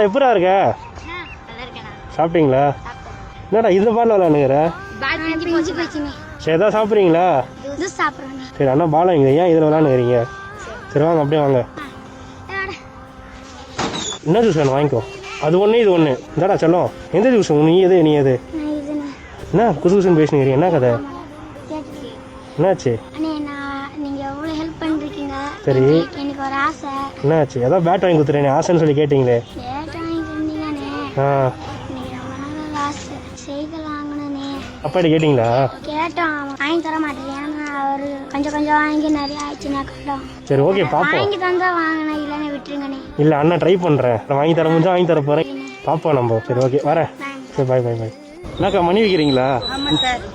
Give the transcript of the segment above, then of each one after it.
எப்படா இருக்க? சாப்பிட்டீங்களா? என்னடா இந்த பாலில் விளாண்டுங்கிற சரி எதாவது சாப்பிட்றீங்களா? சரி அண்ணா பாலம் இங்கே ஏன் இதில் விளாண்டுக்கிறீங்க சரி. வாங்க அப்படியே வாங்க. என்ன ஜூஸ் வேணும்? வாங்கிக்கோ. அது ஒன்று இது ஒன்று இந்தாடா செல்லம். எந்த ஜூஸ்? நீ எது நீ எது? என்ன? குசு குசுன்னு பேசினுக்கிறீங்க. என்ன கதை? என்னாச்சு? சரி. எனக்கு ஒரு ஆசை. என்னாச்சு? ஏதோ பேட் வாங்கி கொடுத்துறேன் ஆசைன்னு சொல்லி கேட்டிங்களே. சைக்கிள் வாங்கணுண்ணே அப்பாடி கேட்டிங்களா? கேட்டோம். வாங்கி தர மாட்டேன். அவர் கொஞ்சம் கொஞ்சம் வாங்கி நிறைய ஆயிடுச்சுன்னா கட்டம். சரி ஓகே பார்ப்போம் வாங்கி தந்தா வாங்கினேன் இல்லைன்னு விட்டுருங்கண்ணே இல்லை அண்ணா ட்ரை பண்ணுறேன் நான் வாங்கி தர முடிஞ்சா வாங்கி தர போகிறேன் பார்ப்போம் நம்ம. சரி ஓகே வரேன். சரி பாய் பாய் பாய் என்னக்கா மணி வைக்கிறீங்களா?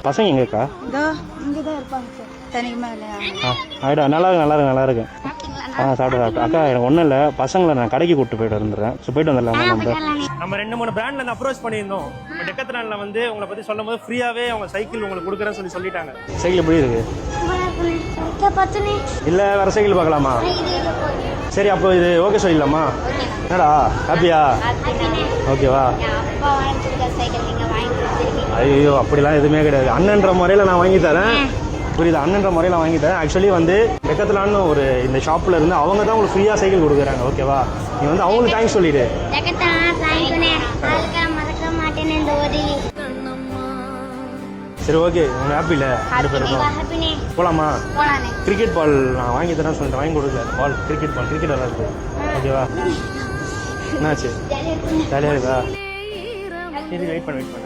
பசங்க எங்கக்கா? இதோ இங்கே தான் இருப்பாங்க சார். தனிக்கு மேலே ஆ ஆயிடா நல்லா இருக்கு நல்லா இருக்கு நல்லா இருக்கு. ஆ சாப்பிட்டு சாப்பிட்டு அக்கா எனக்கு ஒன்றும் இல்லை. பசங்களை நான் கடைக்கு கூப்பிட்டு போயிட்டு வந்துடுறேன். ஸோ போயிட்டு வந்துடலாமா நம்ம? நம்ம ரெண்டு மூணு பிராண்ட்ல இருந்து அப்ரோச் பண்ணியிருந்தோம். டெக்கத்ரான்ல வந்து உங்களை பத்தி சொல்லும் போது ஃப்ரீயாவே அவங்க சைக்கிள் உங்களுக்கு கொடுக்குறேன்னு சொல்லி சொல்லிட்டாங்க. சைக்கிள் எப்படி இருக்கு? இல்ல வேற சைக்கிள் பார்க்கலாமா? சரி அப்போ இது ஓகே சொல்லிடலாமா? என்னடா ஹாப்பியா ஓகேவா அப்பா வாங்கி கொடுத்த சைக்கிள் நீங்கள் வாங்கி கொடுத்துருக்கீங்க ஐயோ அப்படிலாம் எதுவுமே கிடையாது. அண்ணன்ற முறையில் நான் வாங்கி தரேன். புரியுது? அண்ணன்ற முறையில் வாங்கி தரேன் ஆக்சுவலி வந்து டெக்கத்லான்னு ஒரு இந்த ஷாப்பில் இருந்து அவங்க தான் உங்களுக்கு ஃப்ரீயாக சைக்கிள் கொடுக்குறாங்க. ஓகேவா நீ வந்து அவங்களுக்கு தேங்க்ஸ் சொல்லிடு. சரி ஓகே உங்க ஹாப்பியில் ரெண்டு பேருக்கும் ஹாப்பினே போலாமா? கிரிக்கெட் பால் நான் வாங்கி தரேன்னு சொல்லிட்டு வாங்கி கொடுக்கல. பால் கிரிக்கெட் பால் கிரிக்கெட் விளாடுறது ஓகேவா என்னாச்சு? ஜாலியாக இருக்கா? சரி வெயிட் பண்ண வெயிட் பண்ண.